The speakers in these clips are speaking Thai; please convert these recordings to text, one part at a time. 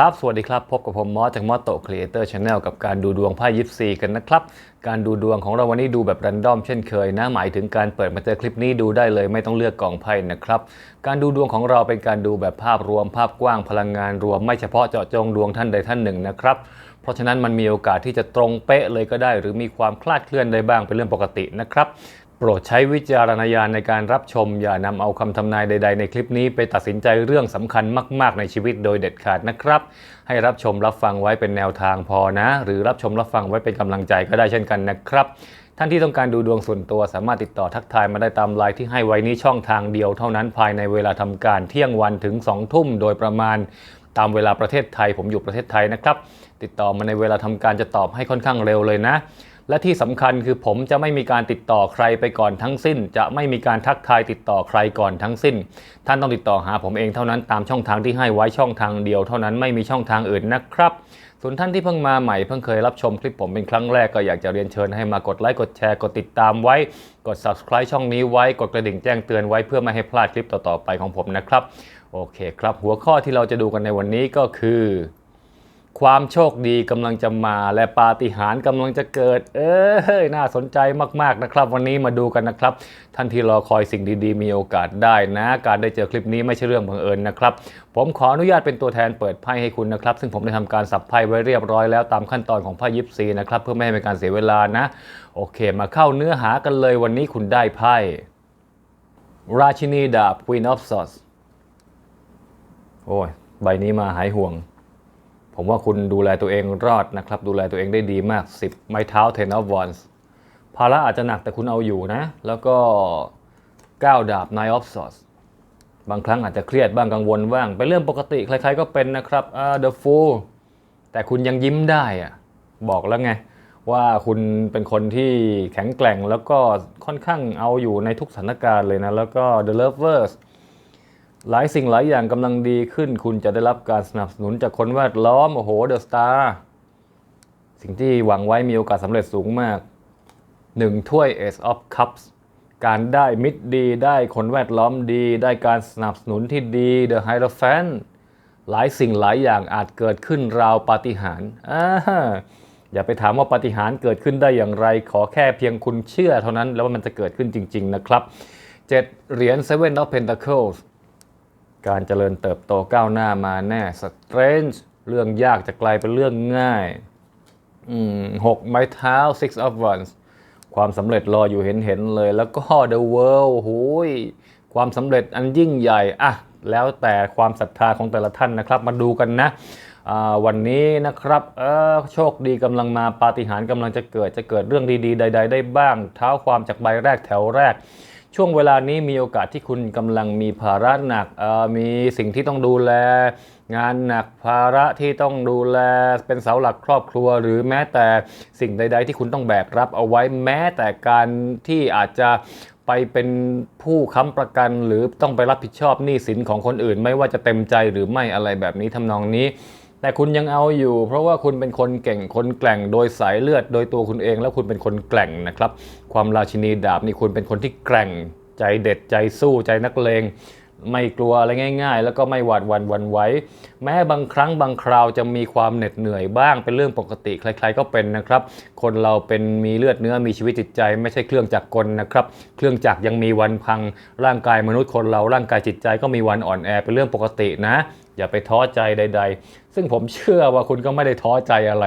ครับ สวัสดีครับ พบกับผมมอสจากมอสโตครีเอเตอร์ชาแนลกับการดูดวงไพ่ยิปซีกันนะครับ การดูดวงของเราวันนี้ดูแบบรันดอมเช่นเคยนะ หมายถึงการเปิดมาเจอคลิปนี้ดูได้เลยไม่ต้องเลือกกองไพ่นะครับ การดูดวงของเราเป็นการดูแบบภาพรวมภาพกว้างพลังงานรวมไม่เฉพาะเจาะจงดวงท่านใดท่านหนึ่งนะครับเพราะฉะนั้นมันมีโอกาสที่จะตรงเป๊ะเลยก็ได้ หรือมีความคลาดเคลื่อนได้บ้างเป็นเรื่องปกตินะครับ โปรดใช้วิจารณญาณในการรับชม อย่านำเอาคำทำนายใด ๆ ในคลิปนี้ไปตัดสินใจเรื่องสำคัญมาก ๆ ในชีวิตโดยเด็ดขาดนะครับ ให้รับชมรับฟังไว้เป็นแนวทางพอนะ หรือรับชมรับฟังไว้เป็นกำลังใจก็ได้เช่นกันนะครับ ท่านที่ต้องการดูดวงส่วนตัวสามารถติดต่อทักทายมาได้ตามไลน์ที่ให้ไว้นี้ช่องทางเดียวเท่านั้นภายในเวลาทำการเที่ยงวันถึง2ทุ่มโดยประมาณตามเวลาประเทศไทย ผมอยู่ประเทศไทยนะครับ ติดต่อมาในเวลาทำการจะตอบให้ค่อนข้างเร็วเลยนะ และที่สำคัญคือผมจะไม่มีการติดต่อใครไปก่อนทั้งสิ้น จะไม่มีการทักทายติดต่อใครก่อนทั้งสิ้น ท่านต้องติดต่อหาผมเองเท่านั้นตามช่องทางที่ให้ไว้ช่องทางเดียว เท่านั้นไม่มีช่องทางอื่นนะครับส่วนท่านที่เพิ่งมาใหม่เพิ่งเคยรับชมคลิปผมเป็นครั้งแรกก็อยากจะเรียนเชิญให้มากดไลค์กดแชร์กดติดตามไว้ กด subscribe ช่องนี้ไว้กดกระดิ่งแจ้งเตือนไว้เพื่อไม่ให้พลาดคลิปต่อๆไปของผมนะครับ โอเคครับ หัวข้อที่เราจะดูกันในวันนี้ก็คือ ความโชคดีกำลังจะมาและปาฏิหาริย์กำลังจะเกิด เอ้ยน่าสนใจมากๆนะครับ วันนี้มาดูกันนะครับ ท่านที่รอคอยสิ่งดีๆ มีโอกาสได้นะ การได้เจอคลิปนี้ไม่ใช่เรื่องบังเอิญนะครับ ผมขออนุญาตเป็นตัวแทนเปิดไพ่ให้คุณนะครับ ซึ่งผมได้ทำการสับไพ่ไว้เรียบร้อยแล้วตามขั้นตอนของไพ่ยิปซีนะครับเพื่อไม่ให้เป็นการเสียเวลานะ โอเค มาเข้าเนื้อหากันเลยวันนี้คุณได้ไพ่ราชินีดาบ Queen of Swords โอ้ยใบนี้มาหายห่วง ผมว่าคุณดูแลตัวเองรอดนะครับ ดูแลตัวเองได้ดีมาก 10 ไม้เท้า10 of wands ภาระอาจจะหนักแต่คุณเอาอยู่นะ แล้วก็ 9 ดาบ nine of swords บางครั้งอาจจะเครียดบ้างกังวลบ้าง เป็นเรื่องปกติใครๆก็เป็นนะครับอ่า the fool แต่คุณยังยิ้มได้อะบอกแล้วไง ว่าคุณเป็นคนที่แข็งแกร่งแล้วก็ค่อนข้างเอาอยู่ในทุกสถานการณ์เลยนะ แล้วก็ the lovers หลายสิ่งหลายอย่างกำลังดีขึ้น คุณจะได้รับการสนับสนุนจากคนแวดล้อม โอ้โหเดอะสตาร์สิ่งที่หวังไว้มีโอกาสสำเร็จสูงมาก 1 ถ้วย Ace of Cups การได้มิตรดี ได้คนแวดล้อมดี ได้การสนับสนุนที่ดี The Hierophant หลายสิ่งหลายอย่างอาจเกิดขึ้นราวปาฏิหาริย์อย่าไปถามว่าปาฏิหาริย์เกิดขึ้นได้อย่างไร ขอแค่เพียงคุณเชื่อเท่านั้นแล้วว่ามันจะเกิดขึ้นจริง ๆ นะครับ 7 เหรียญ Seven of Pentacles การเจริญเติบโตก้าวหน้ามาแน่ Strange เรื่องยากจะกลายเป็นเรื่องง่ายหกไม้เท้า Six of Wands ความสำเร็จรออยู่เห็นเห็นๆเลย แล้วก็ The World โอ้ยความสำเร็จอันยิ่งใหญ่อะแล้วแต่ความศรัทธาของแต่ละท่านนะครับ มาดูกันนะวันนี้นะครับโชคดีกำลังมาปาฏิหาริย์กำลังจะเกิดจะเกิดเรื่องดีๆ ใด ๆ ได้บ้าง เท้าความจากใบแรกแถวแรก ช่วงเวลานี้มีโอกาสที่คุณกำลังมีภาระหนักมีสิ่งที่ต้องดูแล งานหนักภาระที่ต้องดูแลเป็นเสาหลักครอบครัว หรือแม้แต่สิ่งใด ๆ ที่คุณต้องแบกรับเอาไว้แม้แต่การที่อาจจะไปเป็นผู้ค้ำประกันหรือต้องไปรับผิดชอบหนี้สินของคนอื่น ไม่ว่าจะเต็มใจหรือไม่อะไรแบบนี้ทำนองนี้ แต่คุณยังเอาอยู่ เพราะว่าคุณเป็นคนเก่งคนแกร่งโดยสายเลือด โดยตัวคุณเองแล้วคุณเป็นคนแกร่งนะครับ ความราชินีดาบนี่คุณเป็นคนที่แกร่งใจเด็ดใจสู้ใจนักเลงไม่กลัวอะไรง่าย ๆ แล้วก็ไม่หวาดวันวันไหวแม้บางครั้งบางคราวจะมีความเหน็ดเหนื่อยบ้างเป็นเรื่องปกติใครๆก็เป็นนะครับ คนเราเป็นมีเลือดเนื้อมีชีวิตจิตใจ ไม่ใช่เครื่องจักรกลนะครับ เครื่องจักรยังมีวันพัง ร่างกายมนุษย์คนเราร่างกายจิตใจก็มีวันอ่อนแอเป็นเรื่องปกตินะ อย่าไปท้อใจใด ๆ ซึ่งผมเชื่อว่าคุณก็ไม่ได้ท้อใจอะไร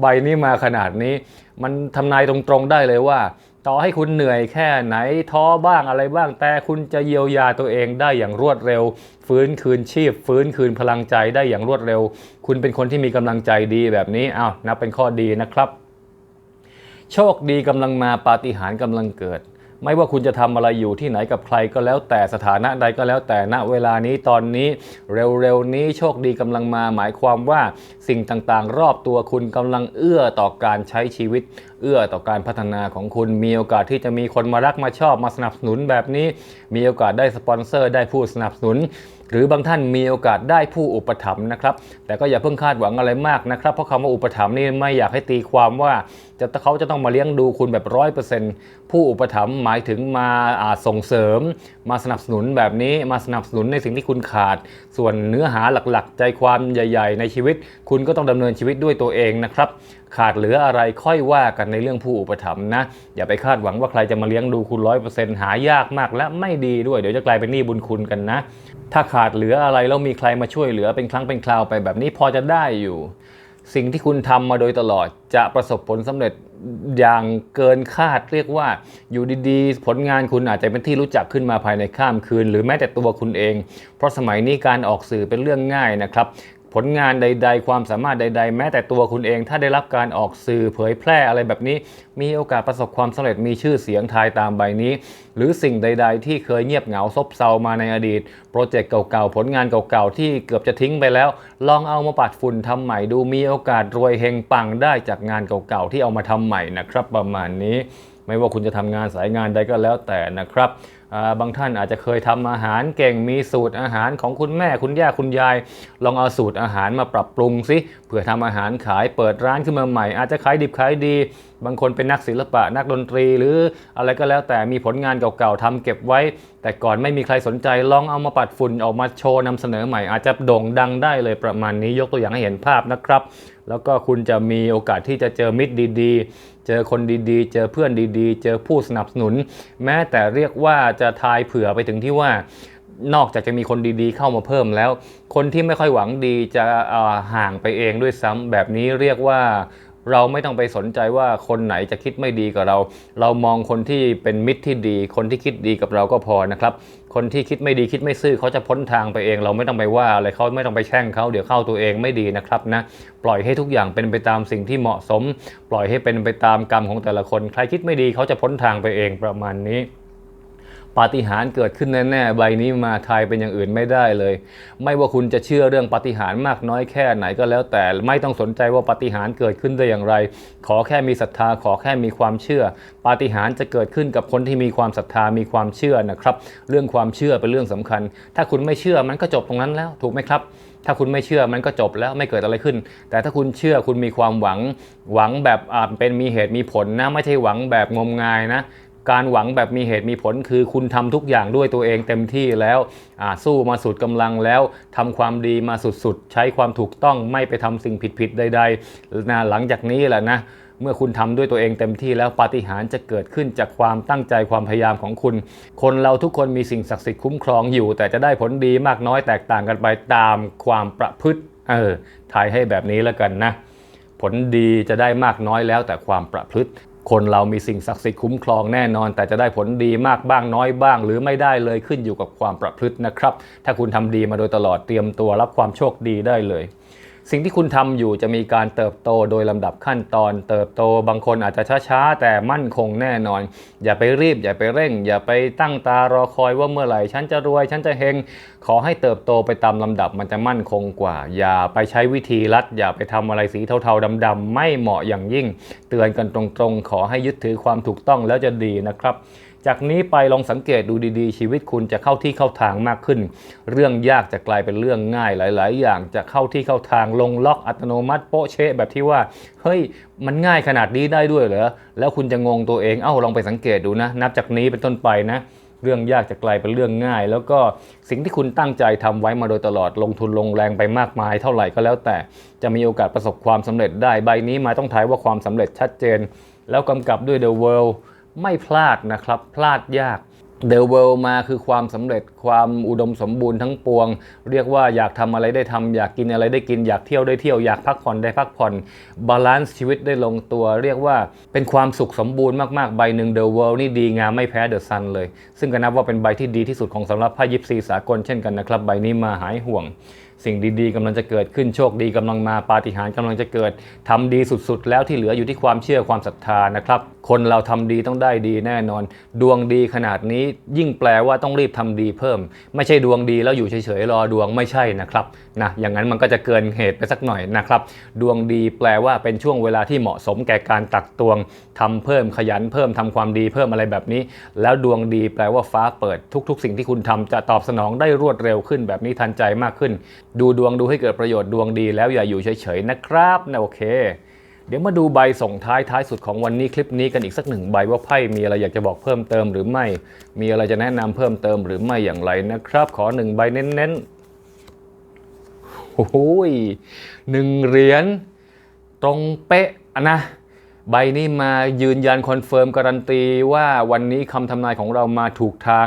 ใบนี้มาขนาดนี้ มันทำนายตรงๆได้เลยว่า ต่อให้คุณเหนื่อยแค่ไหนท้อบ้างอะไรบ้าง แต่คุณจะเยียวยาตัวเองได้อย่างรวดเร็ว ฟื้นคืนชีพ ฟื้นคืนพลังใจได้อย่างรวดเร็ว คุณเป็นคนที่มีกำลังใจดีแบบนี้อ้าวนับเป็นข้อดีนะครับ โชคดีกำลังมาปาฏิหาริย์กำลังเกิด ไม่ว่าคุณจะทำอะไรอยู่ที่ไหนกับใครก็แล้วแต่สถานะใดก็แล้วแต่ณเวลานี้ตอนนี้เร็วๆนี้โชคดีกำลังมาหมายความว่าสิ่งต่างๆ รอบตัวคุณกำลังเอื้อต่อการใช้ชีวิต เอื้อต่อการพัฒนาของคุณมีโอกาสที่จะมีคนมารักมาชอบมาสนับสนุนแบบนี้ มีโอกาสได้สปอนเซอร์ได้ผู้สนับสนุนหรือบางท่านมีโอกาสได้ผู้อุปถัมภ์นะครับ แต่ก็อย่าเพิ่งคาดหวังอะไรมากนะครับ เพราะคำว่าอุปถัมภ์นี่ไม่อยากให้ตีความว่า จะเขาจะต้องมาเลี้ยงดูคุณแบบร้อยเปอร์เซ็นต์ผู้อุปถัมภ์หมายถึงมาส่งเสริม มาสนับสนุนแบบนี้มาสนับสนุนในสิ่งที่คุณขาด ส่วนเนื้อหาหลักๆ ใจความใหญ่ ๆ ในชีวิต คุณก็ต้องดำเนินชีวิตด้วยตัวเองนะครับ ขาดเหลืออะไรค่อยว่ากันในเรื่องผู้อุปถัมภ์นะ อย่าไปคาดหวังว่าใครจะมาเลี้ยงดูคุณร้อยเปอร์เซ็นต์หายากมากและไม่ดีด้วยเดี๋ยวจะกลายเป็นหนี้บุญคุณกันนะ ถ้าขาดเหลืออะไรแล้วมีใครมาช่วยเหลือเป็นครั้งเป็นคราวไปแบบนี้พอจะได้อยู่ สิ่งที่คุณทำมาโดยตลอดจะประสบผลสำเร็จอย่างเกินคาดเรียกว่าอยู่ดีๆ ผลงานคุณอาจจะเป็นที่รู้จักขึ้นมาภายในข้ามคืน หรือแม้แต่ตัวคุณเอง เพราะสมัยนี้การออกสื่อเป็นเรื่องง่ายนะครับ ผลงานใด ๆ ความสามารถใด ๆ แม้แต่ตัวคุณเอง ถ้าได้รับการออกสื่อเผยแพร่อะไรแบบนี้ มีโอกาสประสบความสำเร็จมีชื่อเสียงทายตามใบนี้ หรือสิ่งใด ๆ ที่เคยเงียบเหงาซบเซามาในอดีต โปรเจกต์เก่าๆ ผลงานเก่าๆ ที่เกือบจะทิ้งไปแล้ว ลองเอามาปัดฝุ่นทำใหม่ดูมีโอกาสรวยเฮงปังได้จากงานเก่าๆ ที่เอามาทำใหม่นะครับประมาณนี้ไม่ว่าคุณจะทำงานสายงานใดก็แล้วแต่นะครับบางท่านอาจจะเคยทำอาหารเก่งมีสูตรอาหารของคุณแม่คุณย่าคุณยาย ลองเอาสูตรอาหารมาปรับปรุงสิเผื่อทำอาหารขายเปิดร้านขึ้นมาใหม่ อาจจะขายดิบขายดี บางคนเป็นนักศิลปะนักดนตรี หรืออะไรก็แล้วแต่มีผลงานเก่าๆทำเก็บไว้ แต่ก่อนไม่มีใครสนใจลองเอามาปัดฝุ่นออกมาโชว์นำเสนอใหม่ อาจจะโด่งดังได้เลยประมาณนี้ยกตัวอย่างให้เห็นภาพนะครับแล้วก็คุณจะมีโอกาสที่จะเจอมิตรดี ๆ เจอคนดีๆ เจอเพื่อนดีๆ เจอผู้สนับสนุน แม้แต่เรียกว่าจะทายเผื่อไปถึงที่ว่านอกจากจะมีคนดีๆเข้ามาเพิ่มแล้ว คนที่ไม่ค่อยหวังดีจะห่างไปเองด้วยซ้ำแบบนี้เรียกว่า เราไม่ต้องไปสนใจว่าคนไหนจะคิดไม่ดีกับเรา เรามองคนที่เป็นมิตรที่ดี คนที่คิดดีกับเราก็พอนะครับ คนที่คิดไม่ดีคิดไม่ซื่อเขาจะพ้นทางไปเอง เราไม่ต้องไปว่าอะไรเขาไม่ต้องไปแช่งเขาเดี๋ยวเข้าตัวเองไม่ดีนะครับนะ ปล่อยให้ทุกอย่างเป็นไปตามสิ่งที่เหมาะสม ปล่อยให้เป็นไปตามกรรมของแต่ละคน ใครคิดไม่ดีเขาจะพ้นทางไปเองประมาณนี้ ปาฏิหาริย์เกิดขึ้นแน่ๆ ใบนี้มาทายเป็นอย่างอื่นไม่ได้เลย ไม่ว่าคุณจะเชื่อเรื่องปาฏิหาริย์มากน้อยแค่ไหนก็แล้วแต่ไม่ต้องสนใจว่าปาฏิหาริย์เกิดขึ้นได้อย่างไร ขอแค่มีศรัทธาขอแค่มีความเชื่อ ปาฏิหาริย์จะเกิดขึ้นกับคนที่มีความศรัทธามีความเชื่อนะครับ เรื่องความเชื่อเป็นเรื่องสำคัญ ถ้าคุณไม่เชื่อมันก็จบตรงนั้นแล้วถูกไหมครับถ้าคุณไม่เชื่อมันก็จบแล้วไม่เกิดอะไรขึ้น แต่ถ้าคุณเชื่อคุณมีความหวังหวังแบบเป็นมีเหตุมีผลนะ ไม่ใช่หวังแบบงมงายนะ การหวังแบบมีเหตุมีผลคือคุณทำทุกอย่างด้วยตัวเองเต็มที่แล้วสู้มาสุดกำลังแล้วทำความดีมาสุดๆ ใช้ความถูกต้องไม่ไปทำสิ่งผิดๆใดๆนะหลังจากนี้แหละนะเมื่อคุณทำด้วยตัวเองเต็มที่แล้วปาฏิหาริย์จะเกิดขึ้นจากความตั้งใจความพยายามของคุณ คนเราทุกคนมีสิ่งศักดิ์สิทธิ์คุ้มครองอยู่ แต่จะได้ผลดีมากน้อยแตกต่างกันไปตามความประพฤติเออทายให้แบบนี้แล้วกันนะผลดีจะได้มากน้อยแล้วแต่ความประพฤติ คนเรามีสิ่งศักดิ์สิทธิ์คุ้มครองแน่นอน แต่จะได้ผลดีมากบ้างน้อยบ้าง หรือไม่ได้เลยขึ้นอยู่กับความประพฤตินะครับ ถ้าคุณทำดีมาโดยตลอดเตรียมตัวรับความโชคดีได้เลย สิ่งที่คุณทำอยู่จะมีการเติบโตโดยลำดับขั้นตอน เติบโตบางคนอาจจะช้าๆ แต่มั่นคงแน่นอน อย่าไปรีบ อย่าไปเร่ง อย่าไปตั้งตารอคอยว่าเมื่อไหร่ฉันจะรวยฉันจะเฮงขอให้เติบโตไปตามลำดับมันจะมั่นคงกว่า อย่าไปใช้วิธีลัด อย่าไปทำอะไรสีเทาๆดำๆไม่เหมาะอย่างยิ่ง เตือนกันตรงๆ ขอให้ยึดถือความถูกต้องแล้วจะดีนะครับ จากนี้ไปลองสังเกตดูดีๆ ชีวิตคุณจะเข้าที่เข้าทางมากขึ้น เรื่องยากจะกลายเป็นเรื่องง่ายหลาย ๆ อย่างจะเข้าที่เข้าทางลงล็อกอัตโนมัติโป๊ะเชะแบบที่ว่าเฮ้ยมันง่ายขนาดนี้ได้ด้วยเหรอแล้วคุณจะงงตัวเองเอ้าลองไปสังเกตดูนะ นับจากนี้เป็นต้นไปนะเรื่องยากจะกลายเป็นเรื่องง่าย แล้วก็สิ่งที่คุณตั้งใจทำไว้มาโดยตลอดลงทุนลงแรงไปมากมาย เท่าไหร่ก็แล้วแต่จะมีโอกาสประสบความสำเร็จได้ใบนี้มาต้องทายว่าความสำเร็จชัดเจน แล้วกำกับด้วย The World ไม่พลาดนะครับ พลาดยากเดลเวลมาคือความสำเร็จความอุดมสมบูรณ์ทั้งปวง เรียกว่าอยากทำอะไรได้ทำอยากกินอะไรได้กิน อยากเที่ยวได้เที่ยวอยากพักผ่อนได้พักผ่อนบาลานซ์ชีวิตได้ลงตัว เรียกว่าเป็นความสุขสมบูรณ์มากๆ ใบหนึ่งเดลเวลนี่ดีงามไม่แพ้เดอะซันเลย ซึ่งก็นับว่าเป็นใบที่ดีที่สุดของสำหรับไพ่ยิปซีสากลเช่นกันนะครับ ใบนี้มาหายห่วง สิ่งดีๆกำลังจะเกิดขึ้นโชคดีกำลังมาปาฏิหาริย์กำลังจะเกิดทำดีสุดๆ แล้วที่เหลืออยู่ที่ความเชื่อความศรัทธานะครับ คนเราทำดีต้องได้ดีแน่นอน ดวงดีขนาดนี้ยิ่งแปลว่าต้องรีบทำดีเพิ่ม ไม่ใช่ดวงดีแล้วอยู่เฉยๆรอดวงไม่ใช่นะครับนะอย่างนั้นมันก็จะเกินเหตุไปสักหน่อยนะครับ ดวงดีแปลว่าเป็นช่วงเวลาที่เหมาะสมแก่การตักตวงทำเพิ่มขยันเพิ่มทำความดีเพิ่มอะไรแบบนี้ แล้วดวงดีแปลว่าฟ้าเปิดทุก ๆ สิ่งที่คุณทำจะตอบสนองได้รวดเร็วขึ้นแบบนี้ทันใจมากขึ้นดูดวงดูให้เกิดประโยชน์ดวงดีแล้วอย่าอยู่เฉยๆนะครับนะโอเค เดี๋ยวมาดูใบส่งท้ายท้ายสุดของวันนี้คลิปนี้กันอีกสักหนึ่งใบว่าไพ่มีอะไรอยากจะบอกเพิ่มเติมหรือไม่ มีอะไรจะแนะนำเพิ่มเติมหรือไม่อย่างไรนะครับ ขอหนึ่งใบเน้นๆโอ้โหยหนึ่งเหรียญตรงเป๊ะนะ ใบนี้มายืนยันคอนเฟิร์มการันตีว่าวันนี้คำทำนายของเรามาถูกทาง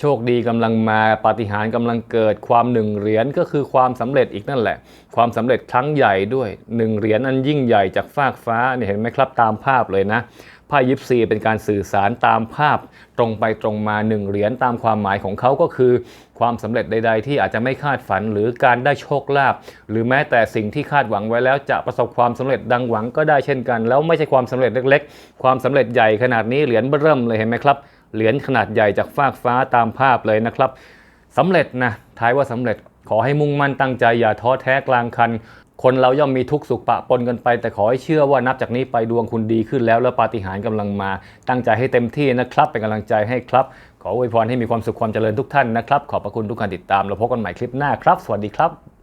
โชคดีกำลังมาปาฏิหาริย์กำลังเกิดความหนึ่งเหรียญก็คือความสำเร็จอีกนั่นแหละ ความสำเร็จครั้งใหญ่ด้วยหนึ่งเหรียญอันยิ่งใหญ่จากฟากฟ้าเนี่ยเห็นไหมครับตามภาพเลยนะ ไพ่ยิปซีเป็นการสื่อสารตามภาพตรงไปตรงมาหนึ่งเหรียญตามความหมายของเขาก็คือ ความสำเร็จใด ๆ ที่อาจจะไม่คาดฝันหรือการได้โชคลาภหรือแม้แต่สิ่งที่คาดหวังไว้แล้วจะประสบความสำเร็จดังหวังก็ได้เช่นกัน แล้วไม่ใช่ความสำเร็จเล็ก ๆ ความสำเร็จใหญ่ขนาดนี้เหรียญเบิ่มเลยเห็นไหมครับเหรียญขนาดใหญ่จากฟากฟ้าตามภาพเลยนะครับสำเร็จนะท้ายว่าสำเร็จขอให้มุ่งมั่นตั้งใจอย่าท้อแท้กลางคัน คนเราย่อมมีทุกสุขปะปนกันไป แต่ขอให้เชื่อว่านับจากนี้ไปดวงคุณดีขึ้นแล้วและปาฏิหาริย์กำลังมา ตั้งใจให้เต็มที่นะครับ เป็นกำลังใจให้ครับ ขออวยพรให้มีความสุขความเจริญทุกท่านนะครับ ขอบพระคุณทุกการติดตามเราพบกันใหม่คลิปหน้าครับ สวัสดีครับ